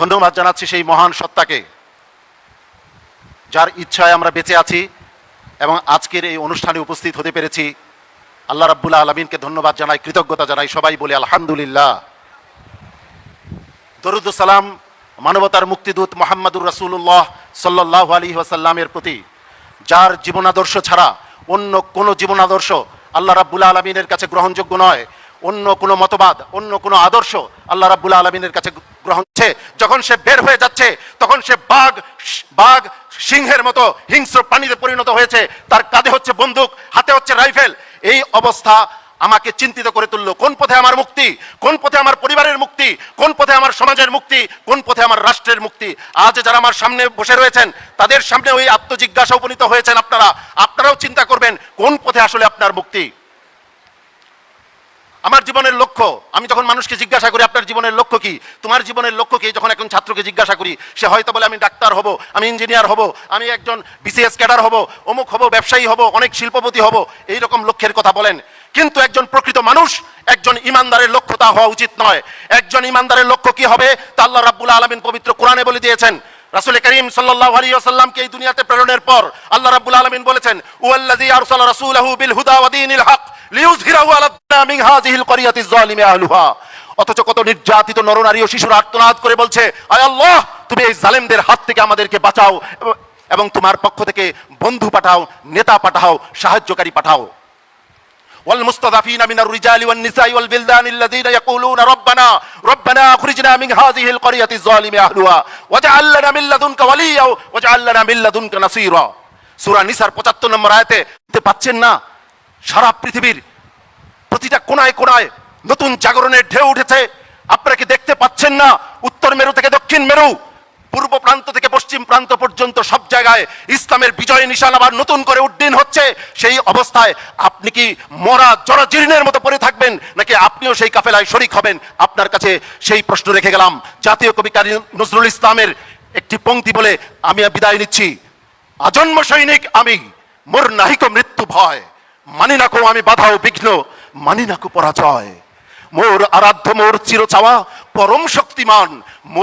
ধন্যবাদ জানাচ্ছি সেই মহান সত্তাকে, যার ইচ্ছায় আমরা বেঁচে আছি এবং আজকের এই অনুষ্ঠানে উপস্থিত হতে পেরেছি। আল্লাহ রাব্বুল আলমিনকে ধন্যবাদ জানাই, কৃতজ্ঞতা জানাই, সবাই বলি আলহামদুলিল্লাহ। দরুদ সালাম, মানবতার মুক্তিদূত মোহাম্মদুর রাসূলুল্লাহ সাল্লাহ আলী ওয়াসাল্লামের প্রতি, যার জীবনাদর্শ ছাড়া অন্য কোনো জীবনাদর্শ আল্লাহ রাব্বুল আলমিনের কাছে গ্রহণযোগ্য নয়। অন্য কোনো মতবাদ, অন্য কোনো আদর্শ আল্লাহ রাব্বুল আলমিনের কাছে গ্রহণ যখন সে বের হয়ে যাচ্ছে, তখন সে বাঘ বাঘ সিংহের মতো হিংস্র প্রাণীতে পরিণত হয়েছে। তার কাঁধে হচ্ছে বন্দুক, হাতে হচ্ছে রাইফেল। এই অবস্থা আমাকে চিন্তিত করে তুললো। কোন পথে আমার মুক্তি? কোন পথে আমার পরিবারের মুক্তি? কোন পথে আমার সমাজের মুক্তি? কোন পথে আমার রাষ্ট্রের মুক্তি? আজ যারা আমার সামনে বসে রয়েছেন, তাদের সামনে ওই আত্মজিজ্ঞাসা উপনীত হয়েছেন আপনারা। আপনারাও চিন্তা করবেন, কোন পথে আসলে আপনার মুক্তি? আমার জীবনের লক্ষ্য, আমি যখন মানুষকে জিজ্ঞাসা করি, আপনার জীবনের লক্ষ্য কি? তোমার জীবনের লক্ষ্য কি? যখন একজন ছাত্রকে জিজ্ঞাসা করি, সে হয়তো বলে, আমি ডাক্তার হব, আমি ইঞ্জিনিয়ার হব, আমি একজন বিসিএস ক্যাডার হব, অমুক হব, ব্যবসায়ী হব, অনেক শিল্পপতি হব। এই রকম লক্ষ্যের কথা বলেন। কিন্তু একজন প্রকৃত মানুষ, একজন ইমানদারের লক্ষ্য তা হওয়া উচিত নয়। একজন ইমানদারের লক্ষ্য কি হবে? তা আল্লাহ রাব্বুল আলমিন পবিত্র কোরআনে বলে দিয়েছেন। রাসূল করিম সাল্লাল্লাহু আলাইহি ওয়াসাল্লামকে এই দুনিয়াতে প্রেরণের পর আল্লাহ রাব্বুল আলামিন বলেছেন ওয়াল্লাযী আরসালা রাসূলাহু বিল হুদা ওয়া হক লিইয়ুযহিরাহু আলা মিন হাযিহিল ক্বরিয়াতি যালিমি আহলুহা অথচ কত নির্যাতিত নরনারী ও শিশুরা আর্তনাদ করে বলছে আয় আল্লাহ তুমি এই জালেমদের হাত থেকে আমাদেরকে বাঁচাও এবং তোমার পক্ষ থেকে বন্ধু পাঠাও নেতা পাঠাও সাহায্যকারী পাঠাও والمستضعفين من الرجال والنساء والبلدان الذين يقولون ربنا ربنا اخرجنا من هذه القرية الظالم أهلها واجعل لنا من لدنك وليا واجعل لنا من لدنك نصيرا সূরা নিসার 75 নম্বর আয়াতে দেখতে পাচ্ছেন না সারা পৃথিবীর প্রতিটা কোনায় কোনায় নতুন জাগরণের ঢেউ উঠেছে। আপনারা কি দেখতে পাচ্ছেন না? উত্তর মেরু থেকে দক্ষিণ মেরু, পূর্ব প্রান্ত থেকে পশ্চিম প্রান্ত পর্যন্ত সব জায়গায় ইসলামের বিজয় নিশান আবার নতুন করে উড্ডীন হচ্ছে। সেই অবস্থায় আপনি কি মরা জরাজীর্ণের মতো পড়ে থাকবেন, নাকি আপনিও সেই কাফেলায় শরিক হবেন? আপনার কাছে সেই প্রশ্ন রেখে গেলাম। জাতীয় কবি কাজী নজরুল ইসলামের একটি পঙ্ক্তি বলে আমি বিদায় নিচ্ছি। আজন্ম সৈনিক আমি, মোর নাহিক মৃত্যু ভয়। মানি নাকো আমি বাধা ও বিঘ্ন। মানি নাকো পরাজয়। মোর আরাধ্য মোর চির চাওয়া পরম শক্তিমান মোরে